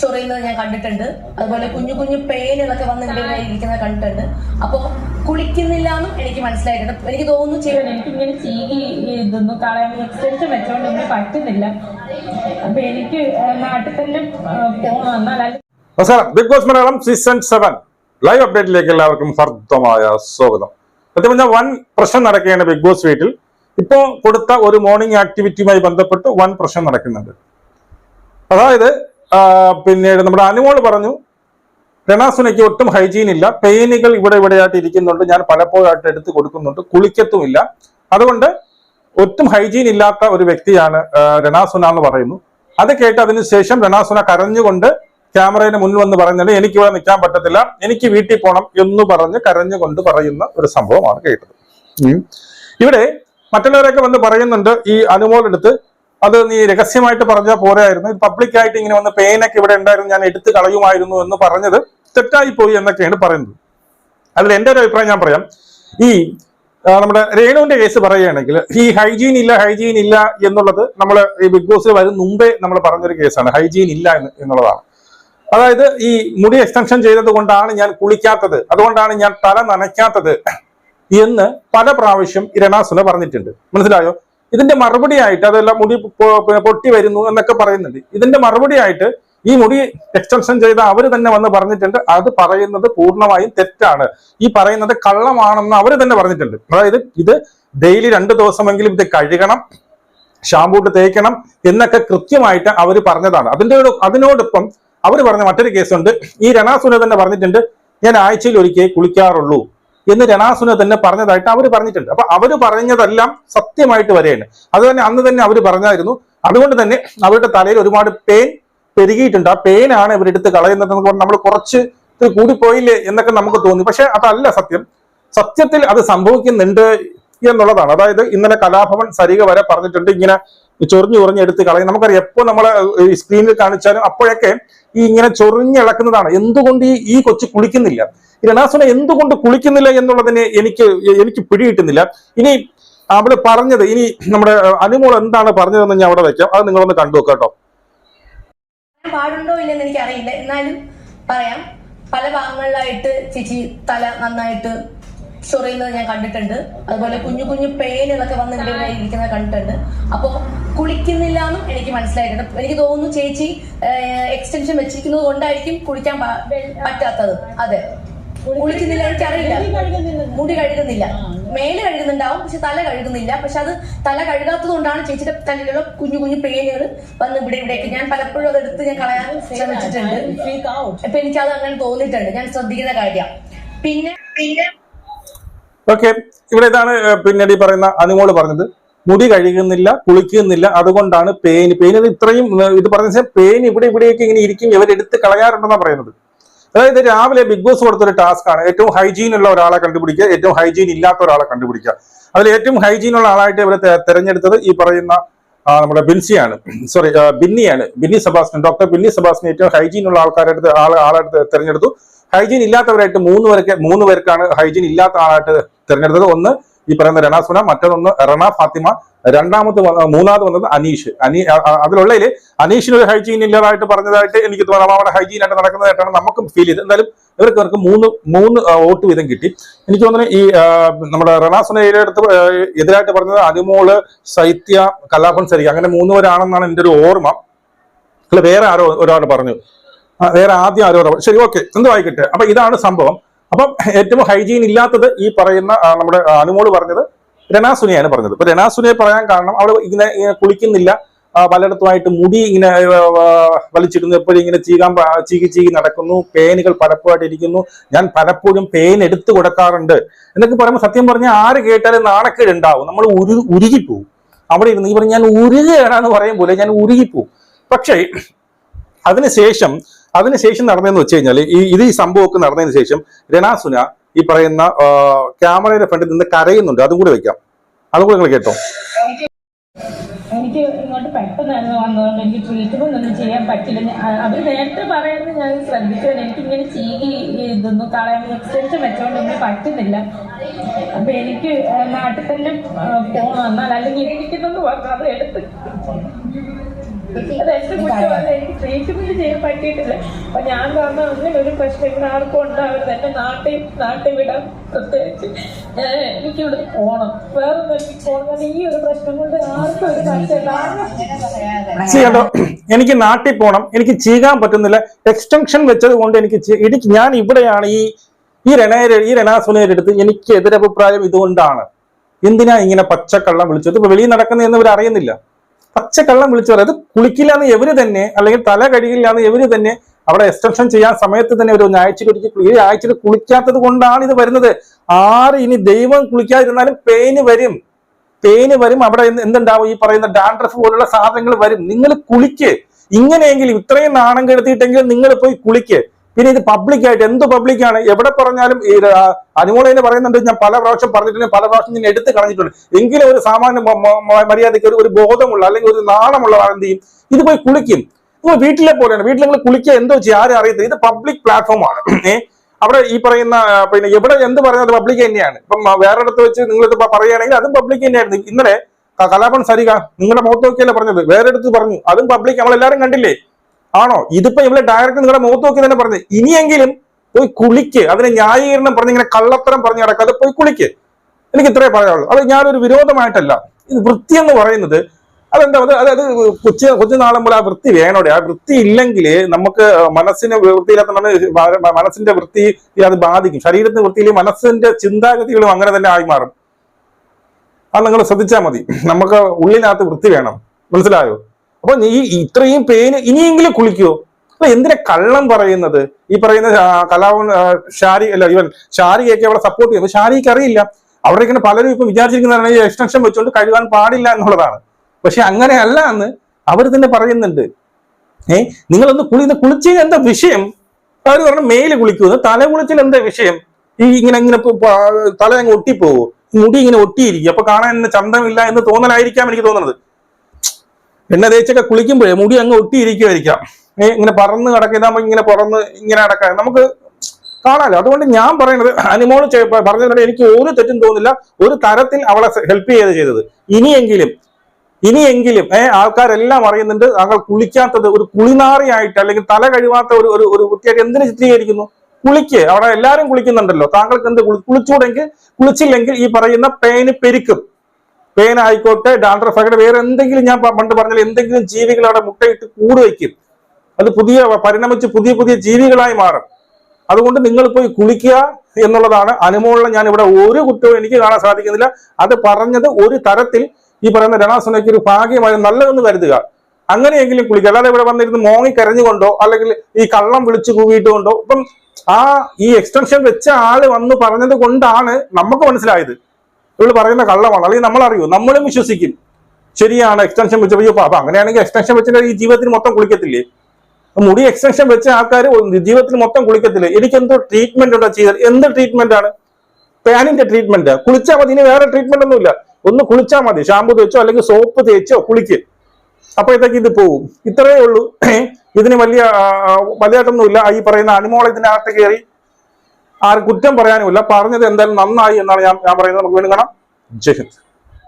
ചൊറിയുന്നത് ഞാൻ കണ്ടിട്ടുണ്ട്. അതുപോലെ കുഞ്ഞു കുഞ്ഞു പെയിനുകളൊക്കെ വന്ന് ഇവിടെ ഇവിടെ ഇരിക്കുന്നത് കണ്ടിട്ടുണ്ട്. അപ്പൊ കുളിക്കുന്നില്ല എന്നും എനിക്ക് മനസ്സിലായിട്ടുണ്ട്. എനിക്ക് തോന്നുന്നു ചെയ്യാൻ എനിക്ക് ഇങ്ങനെ ചീകി ഇതൊന്നും കളയാൻ എക്സ്റ്റൻഷൻ വെച്ചോണ്ട് എനിക്ക് പറ്റുന്നില്ല. അപ്പൊ എനിക്ക് നാട്ടിൽ തന്നെ പോകണം എന്നാൽ നമസ്കാരം. Big boss Malayalam season seven live അപ്ഡേറ്റിലേക്ക് എല്ലാവർക്കും ഹർദ്ദമായ സ്വാഗതം. സത്യം പറഞ്ഞാൽ വൺ പ്രശ്നം നടക്കുകയാണ് ബിഗ് ബോസ് വീട്ടിൽ. ഇപ്പോൾ കൊടുത്ത ഒരു മോർണിംഗ് ആക്ടിവിറ്റിയുമായി ബന്ധപ്പെട്ട് വൺ പ്രശ്നം നടക്കുന്നുണ്ട്. അതായത് പിന്നീട് നമ്മുടെ അനുമോൾ പറഞ്ഞു രണാസുനയ്ക്ക് ഒട്ടും ഹൈജീൻ ഇല്ല. പെയിനുകൾ ഇവിടെ ഇവിടെയായിട്ട് ഇരിക്കുന്നുണ്ട്. ഞാൻ പലപ്പോഴായിട്ട് എടുത്തു കൊടുക്കുന്നുണ്ട്. കുളിക്കത്തുമില്ല. അതുകൊണ്ട് ഒട്ടും ഹൈജീൻ ഇല്ലാത്ത ഒരു വ്യക്തിയാണ് രണാസുന എന്ന് പറയുന്നു. അത് കേട്ട് അതിനുശേഷം രണാസുന കരഞ്ഞുകൊണ്ട് ക്യാമറയുടെ മുന്നിൽ വന്ന് പറയുന്നത് എനിക്ക് ഇവിടെ നിൽക്കാൻ പറ്റത്തില്ല. എനിക്ക് വീട്ടിൽ പോകണം എന്ന് പറഞ്ഞ് കരഞ്ഞുകൊണ്ട് പറയുന്ന ഒരു സംഭവമാണ് കേട്ടത്. ഇവിടെ മറ്റുള്ളവരൊക്കെ വന്ന് പറയുന്നുണ്ട് ഈ അനുമോൾ എടുത്ത് അത് നീ രഹസ്യമായിട്ട് പറഞ്ഞാൽ പോരായിരുന്നു. പബ്ലിക്കായിട്ട് ഇങ്ങനെ വന്ന് പെയിനൊക്കെ ഇവിടെ ഉണ്ടായിരുന്നു ഞാൻ എടുത്തു കളയുമായിരുന്നു എന്ന് പറഞ്ഞത് തെറ്റായി പോയി എന്നൊക്കെയാണ് പറയുന്നത്. അതിൽ എന്റെ ഒരു അഭിപ്രായം ഞാൻ പറയാം. ഈ നമ്മുടെ രേണുവിന്റെ കേസ് പറയുകയാണെങ്കിൽ ഈ ഹൈജീൻ ഇല്ല ഹൈജീൻ ഇല്ല എന്നുള്ളത് നമ്മൾ ഈ ബിഗ് ബോസ് വരും മുമ്പേ നമ്മൾ പറഞ്ഞൊരു കേസാണ്. ഹൈജീൻ ഇല്ല എന്ന് എന്നുള്ളതാണ്. അതായത് ഈ മുടി എക്സ്റ്റൻഷൻ ചെയ്തത് കൊണ്ടാണ് ഞാൻ കുളിക്കാത്തത് അതുകൊണ്ടാണ് ഞാൻ തല നനയ്ക്കാത്തത് എന്ന് പല പ്രാവശ്യം ഇരണാസുന രണാസുന പറഞ്ഞിട്ടുണ്ട്. മനസ്സിലായോ? ഇതിന്റെ മറുപടി ആയിട്ട് അതെല്ലാം മുടി പൊട്ടി വരുന്നു എന്നൊക്കെ പറയുന്നുണ്ട്. ഇതിന്റെ മറുപടി ആയിട്ട് ഈ മുടി എക്സ്റ്റൻഷൻ ചെയ്ത അവർ തന്നെ വന്ന് പറഞ്ഞിട്ടുണ്ട്. അത് പറയുന്നത് പൂർണമായും തെറ്റാണ്. ഈ പറയുന്നത് കള്ളമാണെന്ന് അവർ തന്നെ പറഞ്ഞിട്ടുണ്ട്. അതായത് ഇത് ഡെയിലി രണ്ട് ദിവസമെങ്കിലും ഇത് കഴുകണം ഷാമ്പൂട്ട് തേക്കണം എന്നൊക്കെ കൃത്യമായിട്ട് അവർ പറഞ്ഞതാണ്. അതിന്റെ അതിനോടൊപ്പം അവർ പറഞ്ഞ മറ്റൊരു കേസുണ്ട് ഈ രണാസുന തന്നെ പറഞ്ഞിട്ടുണ്ട് ഞാൻ ആഴ്ചയിൽ ഒരിക്കൽ കുളിക്കാറുള്ളൂ. എന്ന് രണാസുന തന്നെ പറഞ്ഞതായിട്ട് അവർ പറഞ്ഞിട്ടുണ്ട്. അപ്പൊ അവർ പറഞ്ഞതെല്ലാം സത്യമായിട്ട് വരെയാണ് അത് തന്നെ അന്ന് തന്നെ അവർ പറഞ്ഞായിരുന്നു. അതുകൊണ്ട് തന്നെ അവരുടെ തലയിൽ ഒരുപാട് പേൻ പെരുകിയിട്ടുണ്ട്. ആ പെയിനാണ് ഇവരെടുത്ത് കളയുന്നത് നമ്മൾ കുറച്ച് കൂടിപ്പോയില്ലേ എന്നൊക്കെ നമുക്ക് തോന്നി. പക്ഷെ അതല്ല സത്യം. സത്യത്തിൽ അത് സംഭവിക്കുന്നുണ്ട് എന്നുള്ളതാണ്. അതായത് ഇന്നലെ കലാഭവൻ സരിക വരെ പറഞ്ഞിട്ടുണ്ട്. ഇങ്ങനെ ചൊറിഞ്ഞു ചൊറിഞ്ഞ് എടുത്ത് കളയും. നമുക്കറിയാം എപ്പോൾ നമ്മളെ സ്ക്രീനിൽ കാണിച്ചാലും അപ്പോഴൊക്കെ ഈ ഇങ്ങനെ ചൊറിഞ്ഞിളക്കുന്നതാണ്. എന്തുകൊണ്ട് ഈ ഈ കൊച്ചു കുളിക്കുന്നില്ല? രണാസുന എന്തുകൊണ്ട് കുളിക്കുന്നില്ല എന്നുള്ളതിനെ എനിക്ക് എനിക്ക് പിടികിട്ടുന്നില്ല. ഇനി അവിടെ പറഞ്ഞത് ഇനി നമ്മുടെ അനുമോൾ എന്താണ് പറഞ്ഞതെന്ന് ഞാൻ അവിടെ വെക്കാം. അത് നിങ്ങളൊന്ന് കണ്ടു കേട്ടോ. പാടുണ്ടോ ഇല്ലെന്ന് എനിക്ക് അറിയില്ല എന്നാലും പറയാം. പല ഭാഗങ്ങളിലായിട്ട് ചേച്ചി തല നന്നായിട്ട് ചൊറിയുന്നത് ഞാൻ കണ്ടിട്ടുണ്ട്. അതുപോലെ കുഞ്ഞു കുഞ്ഞു പേനുകളൊക്കെ വന്ന് ഇവിടെ ഇവിടെ ഇരിക്കുന്നത് കണ്ടിട്ടുണ്ട്. അപ്പൊ കുളിക്കുന്നില്ല എന്നും എനിക്ക് മനസ്സിലായിട്ടുണ്ട്. എനിക്ക് തോന്നുന്നു ചേച്ചി എക്സ്റ്റൻഷൻ വെച്ചിരിക്കുന്നത് കൊണ്ടായിരിക്കും കുളിക്കാൻ പറ്റാത്തത്. അതെ. കുളിക്കുന്നില്ല എനിക്കറിയില്ല. മുടി കഴുകുന്നില്ല. മേൽ കഴുകുന്നുണ്ടാവും പക്ഷെ തല കഴുകുന്നില്ല. പക്ഷെ അത് തല കഴുകാത്തത് കൊണ്ടാണ് ചേച്ചിയുടെ തലയിലുള്ള കുഞ്ഞു കുഞ്ഞു പേനുകൾ വന്ന് ഇവിടെ ഇവിടേക്ക് ഞാൻ പലപ്പോഴും അത് എടുത്ത് ഞാൻ കളയാൻ ശ്രമിച്ചിട്ടുണ്ട്. അപ്പൊ എനിക്ക് അത് അങ്ങനെ തോന്നിയിട്ടുണ്ട്. ഞാൻ ശ്രദ്ധിക്കുന്ന കാര്യം. പിന്നെ പിന്നെ ഓക്കെ ഇവിടെ ഇതാണ് പിന്നീട് ഈ പറയുന്ന അനുമോൾ പറഞ്ഞത്. മുടി കഴുകുന്നില്ല കുളിക്കുന്നില്ല. അതുകൊണ്ടാണ് പെയിൻ പെയിൻ ഇത് ഇത്രയും ഇത് പറഞ്ഞ പെയിൻ ഇവിടെ ഇവിടെയൊക്കെ ഇങ്ങനെ ഇരിക്കും. ഇവരെടുത്ത് കളയാറുണ്ടെന്നാണ് പറയുന്നത്. അതായത് രാവിലെ ബിഗ് ബോസ് കൊടുത്തൊരു ടാസ്ക് ആണ്. ഏറ്റവും ഹൈജീൻ ഉള്ള ഒരാളെ കണ്ടുപിടിക്കുക ഏറ്റവും ഹൈജീൻ ഇല്ലാത്ത ഒരാളെ കണ്ടുപിടിക്കുക. അതിൽ ഏറ്റവും ഹൈജീൻ ഉള്ള ആളായിട്ട് ഇവരെ തെരഞ്ഞെടുത്തത് ഈ പറയുന്ന നമ്മുടെ ബിൻസിയാണ്. സോറി ബിന്നിയാണ്. ബിന്നി സെബാസ്റ്റ്യൻ. ഡോക്ടർ ബിന്നി സെബാസ്റ്റ്യൻ ഏറ്റവും ഹൈജീൻ ഉള്ള ആൾക്കാരെടുത്ത് ആളെ ആളെടുത്ത് തെരഞ്ഞെടുത്തു. ഹൈജീൻ ഇല്ലാത്തവരായിട്ട് മൂന്ന് പേർക്ക് മൂന്ന് പേർക്കാണ് ഹൈജീൻ ഇല്ലാത്ത ആളായിട്ട് തിരഞ്ഞെടുത്തത്. ഒന്ന് ഈ പറയുന്ന രണാസുന മറ്റൊന്ന് റണ ഫാത്തിമ രണ്ടാമത് മൂന്നാമത് വന്നത് അനീഷ്. അനീ അതിലുള്ളതിൽ അനീഷിന് ഒരു ഹൈജീൻ ഇല്ലാതായിട്ട് പറഞ്ഞതായിട്ട് എനിക്ക് തോന്നാം. അവിടെ ഹൈജീൻ ആയിട്ട് നടക്കുന്നതായിട്ടാണ് നമുക്കും ഫീൽ ചെയ്ത് എന്തായാലും ഇവർക്ക് ഇവർക്ക് മൂന്ന് മൂന്ന് വോട്ട് വീതം കിട്ടി. എനിക്ക് തോന്നുന്നു ഈ നമ്മുടെ റണാസുനയുടെ അടുത്ത് എതിരായിട്ട് പറഞ്ഞത് അനുമോൾ സൈത്യ കലാപൻ സരിക അങ്ങനെ മൂന്നുപേരാണെന്നാണ് എന്റെ ഒരു ഓർമ്മ. അല്ല വേറെ ആരോ ഒരാൾ പറഞ്ഞു. വേറെ ആദ്യം ആരോ ശരി ഓക്കെ എന്ത് ആയിക്കട്ടെ. അപ്പൊ ഇതാണ് സംഭവം. അപ്പം ഏറ്റവും ഹൈജീൻ ഇല്ലാത്തത് ഈ പറയുന്ന നമ്മുടെ അനുമോൾ പറഞ്ഞത് രണാസുനയാണ് പറഞ്ഞത്. ഇപ്പൊ രണാസുനയെ പറയാൻ കാരണം അവിടെ ഇങ്ങനെ കുളിക്കുന്നില്ല. പലയിടത്തുമായിട്ട് മുടി ഇങ്ങനെ വലിച്ചിടുന്നു. എപ്പോഴും ഇങ്ങനെ ചീകാൻ ചീകി ചീകി നടക്കുന്നു. പേനുകൾ പലപ്പോഴായിട്ട് ഇരിക്കുന്നു. ഞാൻ പലപ്പോഴും പേൻ എടുത്തു കൊടുക്കാറുണ്ട്. എന്നൊക്കെ പറയുമ്പോൾ സത്യം പറഞ്ഞാൽ ആര് കേട്ടാലും നാണക്കേട് ഉണ്ടാവും. നമ്മൾ ഉരു ഉരുകിപ്പോവും. അവിടെ ഇരുന്ന് ഈ പറഞ്ഞ് ഞാൻ ഉരുകയാണെന്ന് പറയും പോലെ ഞാൻ ഉരുകിപ്പോവും. പക്ഷേ അതിനുശേഷം അതിനുശേഷം നടന്നതെന്ന് വെച്ച് കഴിഞ്ഞാൽ ഈ ഇത് ഈ സംഭവമൊക്കെ നടന്നതിന് ശേഷം രണാസുന ഈ പറയുന്ന ക്യാമറയുടെ ഫ്രണ്ടിൽ നിന്ന് കരയുന്നുണ്ട്. അതും കൂടി വെക്കാം. അതും കൂടി നിങ്ങൾ കേട്ടോ. എനിക്ക് ഇങ്ങോട്ട് പെട്ടെന്നായിരുന്നു വന്നതുകൊണ്ട് എനിക്ക് ട്രീറ്റ്മെന്റ് ഒന്നും ചെയ്യാൻ പറ്റില്ല. അവർ നേരത്തെ പറയുന്നത് ഞാൻ ശ്രദ്ധിച്ചത് എനിക്ക് ഇങ്ങനെ ചീകി ഇതൊന്നും കളയാൻ എക്സ്റ്റൻഷൻ വെച്ചോണ്ട് എനിക്ക് പറ്റുന്നില്ല. അപ്പൊ എനിക്ക് നാട്ടിൽ തന്നെ പോകണം എന്നാൽ അല്ലെങ്കിൽ ഇരിക്കുന്നെന്ന് അത് എടുത്ത് എന്റെ കുറ്റമല്ല എനിക്ക് ട്രീറ്റ്മെന്റ് ചെയ്യാൻ പറ്റിയിട്ടില്ല. അപ്പൊ ഞാൻ പറഞ്ഞ അങ്ങനെ ഒരു പ്രശ്നം ഇവിടെ ആർക്കും ഉണ്ടാവരുത്. എന്റെ നാട്ടിൽ നാട്ടിൽ വിടാൻ പ്രത്യേകിച്ച്. ഞാൻ എനിക്ക് ഇവിടെ പോണം. വേറെ എനിക്ക് പോകണം ഈ ഒരു പ്രശ്നം കൊണ്ട് ആർക്കും ഒരു ചെയ്യണ്ടോ എനിക്ക് നാട്ടിൽ പോകണം എനിക്ക് ചെയ്യാൻ പറ്റുന്നില്ല. എക്സ്റ്റൻഷൻ വെച്ചത് കൊണ്ട് എനിക്ക് ഇടിക്ക് എനിക്ക് ഞാൻ ഇവിടെയാണ് ഈ ഈ രണേര ഈ രണാസുനയുടെ അടുത്ത് എനിക്ക് എതിരഭിപ്രായം ഇതുകൊണ്ടാണ്. എന്തിനാ ഇങ്ങനെ പച്ചക്കള്ളം വിളിച്ചത്? ഇപ്പൊ വെളിയിൽ നടക്കുന്ന എന്ന് ഇവർ അറിയുന്നില്ല പച്ചക്കള്ളം വിളിച്ചു പറയും. അത് കുളിക്കില്ല എന്ന് എവര് തന്നെ അല്ലെങ്കിൽ തല കഴുകില്ല എന്ന് എവര് തന്നെ അവിടെ എക്സ്റ്റൻഷൻ ചെയ്യാൻ സമയത്ത് തന്നെ ഒരു ആഴ്ചയിൽ ഈ ആഴ്ചയിൽ കുളിക്കാത്തത് കൊണ്ടാണ് ഇത് വരുന്നത്. ആര് ഇനി ദൈവം കുളിക്കാതിരുന്നാലും പെയിന് വരും. പെയിന് വരും. അവിടെ എന്ത് എന്തുണ്ടാവും? ഈ പറയുന്ന ഡാൻഡ്രഫ് പോലുള്ള സാധനങ്ങൾ വരും. നിങ്ങൾ കുളിക്ക്. ഇങ്ങനെയെങ്കിലും ഇത്രയും നാണം കെടുത്തിയിട്ടെങ്കിലും നിങ്ങൾ പോയി കുളിക്ക്. പിന്നെ ഇത് പബ്ലിക്കായിട്ട് എന്ത് പബ്ലിക്കാണ് എവിടെ പറഞ്ഞാലും ഈ അനുമോളിനെ പറയുന്നുണ്ട് ഞാൻ പല പ്രാവശ്യം പറഞ്ഞിട്ടുണ്ട് പല പ്രാവശ്യം ഞാൻ എടുത്ത് കളഞ്ഞിട്ടുണ്ട്. എങ്കിലും ഒരു സാമാന്യ മര്യാദയ്ക്ക് ഒരു- ബോധമുള്ള അല്ലെങ്കിൽ ഒരു നാണമുള്ള എന്ത് ചെയ്യും? ഇത് പോയി കുളിക്കും. നിങ്ങൾ വീട്ടിലെ പോലെയാണ്. വീട്ടിൽ നിങ്ങൾ കുളിക്കുക എന്തോ ചെയ്യും ആരും അറിയത്തില്ല. ഇത് പബ്ലിക് പ്ലാറ്റ്ഫോമാണ് ഏഹ് അവിടെ ഈ പറയുന്ന പിന്നെ എവിടെ എന്ത് പറഞ്ഞത് പബ്ലിക് തന്നെയാണ്. ഇപ്പം വേറെ വേറെടുത്ത് വെച്ച് നിങ്ങൾ ഇത് പറയുകയാണെങ്കിൽ അതും പബ്ലിക് തന്നെയായിരുന്നു. ഇന്നലെ കലാപൻ സരിക നിങ്ങളുടെ മുഖത്ത് നോക്കിയല്ലേ പറഞ്ഞത്? വേറെ അടുത്ത് പറഞ്ഞു. അതും പബ്ലിക് നമ്മളെല്ലാരും കണ്ടില്ലേ? ആണോ? ഇതിപ്പോ ഇവിടെ ഡയറക്റ്റ് നിങ്ങളുടെ മുഖത്ത് നോക്കി തന്നെ പറഞ്ഞത് ഇനിയെങ്കിലും പോയി കുളിക്ക്. അതിന് ന്യായീകരണം പറഞ്ഞ് ഇങ്ങനെ കള്ളത്തരം പറഞ്ഞ് നടക്കാതെ പോയി കുളിക്ക്. എനിക്ക് ഇത്രേ പറയാനുള്ളൂ. അത് ഞാനൊരു വിരോധമായിട്ടല്ല. ഇത് വൃത്തി എന്ന് പറയുന്നത് അതെന്താ? അത് അതായത് കൊച്ചു കൊച്ചുനാളം മുതൽ ആ വൃത്തി വേണോടെ? ആ വൃത്തി ഇല്ലെങ്കിൽ നമുക്ക് മനസ്സിന് വൃത്തിയില്ലാത്ത മനസ്സിന്റെ വൃത്തി അത് ബാധിക്കും. ശരീരത്തിന് വൃത്തിയിൽ മനസ്സിന്റെ ചിന്താഗതികളും അങ്ങനെ തന്നെ ആയി മാറും. അത് നിങ്ങൾ ശ്രദ്ധിച്ചാൽ മതി. നമുക്ക് ഉള്ളിനകത്ത് വൃത്തി വേണം. മനസ്സിലായോ? അപ്പൊ നീ ഇത്രയും പേന് ഇനിയെങ്കിലും കുളിക്കുവോ അല്ല എന്തിനാ കള്ളം പറയുന്നത്? ഈ പറയുന്ന കലാവൻ ഷാരി അല്ല ഇവൻ ഷാരിയൊക്കെ അവളെ സപ്പോർട്ട് ചെയ്യും. ഷാരിക്ക് അറിയില്ല. അവിടെ ഇങ്ങനെ പലരും ഇപ്പൊ വിചാരിച്ചിരിക്കുന്നതാണ് ഈ എക്സ്റ്റൻഷൻ വെച്ചുകൊണ്ട് കഴുകാൻ പാടില്ല എന്നുള്ളതാണ്. പക്ഷെ അങ്ങനെയല്ല എന്ന് അവർ തന്നെ പറയുന്നുണ്ട്. ഏ നിങ്ങളൊന്ന് കുളി കുളിച്ച് എന്താ വിഷയം? അവർ പറഞ്ഞു മേൽ കുളിക്കുന്നത് തല കുളിച്ചിൽ എന്താ വിഷയം? ഈ ഇങ്ങനെ ഇങ്ങനെ തല അങ്ങ് ഒട്ടിപ്പോവോ? മുടി ഇങ്ങനെ ഒട്ടിയിരിക്കും. അപ്പൊ കാണാൻ ചന്തമില്ല എന്ന് തോന്നലായിരിക്കാം എനിക്ക് തോന്നുന്നത്. എണ്ണ തേച്ചൊക്കെ കുളിക്കുമ്പോഴേ മുടി അങ്ങ് ഒട്ടിയിരിക്കുമായിരിക്കാം ഇങ്ങനെ പറന്ന് കിടക്കുന്ന ഇങ്ങനെ പറന്ന് ഇങ്ങനെ കിടക്കാൻ നമുക്ക് കാണാലോ. അതുകൊണ്ട് ഞാൻ പറയുന്നത് അനുമോൾ ചെ- പറഞ്ഞതിനോട് എനിക്ക് ഒരു തെറ്റും തോന്നില്ല ഒരു തരത്തിൽ അവളെ ഹെൽപ്പ് ചെയ്ത് ചെയ്തത്. ഇനിയെങ്കിലും ഇനിയെങ്കിലും ഏഹ് ആൾക്കാരെല്ലാം അറിയുന്നുണ്ട്. താങ്കൾ കുളിക്കാത്തത് ഒരു കുളിനാറിയായിട്ട് അല്ലെങ്കിൽ തല കഴിവാത്ത ഒരു ഒരു ഒരു കുട്ടിയായിട്ട് എന്തിനു ചിത്രീകരിക്കുന്നു? കുളിക്ക്. അവിടെ എല്ലാവരും കുളിക്കുന്നുണ്ടല്ലോ. താങ്കൾക്ക് എന്ത് കുളി- കുളിച്ചൂടെങ്കിൽ കുളിച്ചില്ലെങ്കിൽ ഈ പറയുന്ന പേന് പെരുക്കും. പേൻ ആയിക്കോട്ടെ ഡാൻഡ്രഫ് ആയിക്കോട്ടെ വേറെ എന്തെങ്കിലും ഞാൻ പണ്ട് പറഞ്ഞാൽ എന്തെങ്കിലും ജീവികൾ അവിടെ മുട്ടയിട്ട് കൂട് വയ്ക്കും. അത് പുതിയ പരിണമിച്ച് പുതിയ പുതിയ ജീവികളായി മാറും. അതുകൊണ്ട് നിങ്ങൾ പോയി കുളിക്കുക എന്നുള്ളതാണ് അനുമോളം ഞാൻ ഇവിടെ ഒരു കുറ്റവും എനിക്ക് കാണാൻ സാധിക്കുന്നില്ല. അത് പറഞ്ഞത് ഒരു തരത്തിൽ ഈ പറയുന്ന രണാസുനയ്ക്ക് ഒരു ഭാഗ്യമായി നല്ലതെന്ന് കരുതുക. അങ്ങനെയെങ്കിലും കുളിക്കുക. അല്ലാതെ ഇവിടെ വന്നിരുന്ന് മോങ്ങി കരഞ്ഞുകൊണ്ടോ അല്ലെങ്കിൽ ഈ കള്ളം വിളിച്ചു കൂവിയിട്ടുകൊണ്ടോ ഇപ്പം ആ ഈ എക്സ്റ്റൻഷൻ വെച്ച ആൾ വന്ന് പറഞ്ഞത് കൊണ്ടാണ് നമുക്ക് മനസ്സിലായത്. ഇവൾ പറയുന്ന കള്ളമാണ്. അല്ലെങ്കിൽ നമ്മൾ അറിയൂ നമ്മളും വിശ്വസിക്കും. ശരിയാണ് എക്സ്റ്റൻഷൻ വെച്ചപ്പോൾ അപ്പൊ അങ്ങനെയാണെങ്കിൽ എക്സ്റ്റൻഷൻ വെച്ചിട്ട് ഈ ജീവിതത്തിൽ മൊത്തം കുളിക്കത്തില്ലേ? മുടി എക്സ്റ്റൻഷൻ വെച്ച ആൾക്കാർ ജീവിതത്തിൽ മൊത്തം കുളിക്കത്തില്ലേ? എനിക്ക് എന്തോ ട്രീറ്റ്മെന്റ് ഉണ്ടോ ചെയ്താൽ എന്ത് ട്രീറ്റ്മെന്റ് ആണ്? പാനിന്റെ ട്രീറ്റ്മെന്റ് കുളിച്ചാൽ മതി ഇനി വേറെ ട്രീറ്റ്മെന്റ് ഒന്നുമില്ല. ഒന്ന് കുളിച്ചാൽ മതി. ഷാമ്പു തേച്ചോ അല്ലെങ്കിൽ സോപ്പ് തേച്ചോ കുളിക്ക്. അപ്പോഴത്തേക്ക് ഇത് പോവും. ഇത്രയേ ഉള്ളൂ. ഇതിന് വലിയ വലിയ ആ, ഈ പറയുന്ന അനുമോൾ ഇതിനകത്ത് കയറി ആരും കുറ്റം പറയാനുമില്ല. പറഞ്ഞത് എന്തായാലും നന്നായി എന്നാണ് ഞാൻ ഞാൻ പറയുന്നത്. നമുക്ക് വീണ്ടും കാണാം. ജയ് ഹിന്ദ്.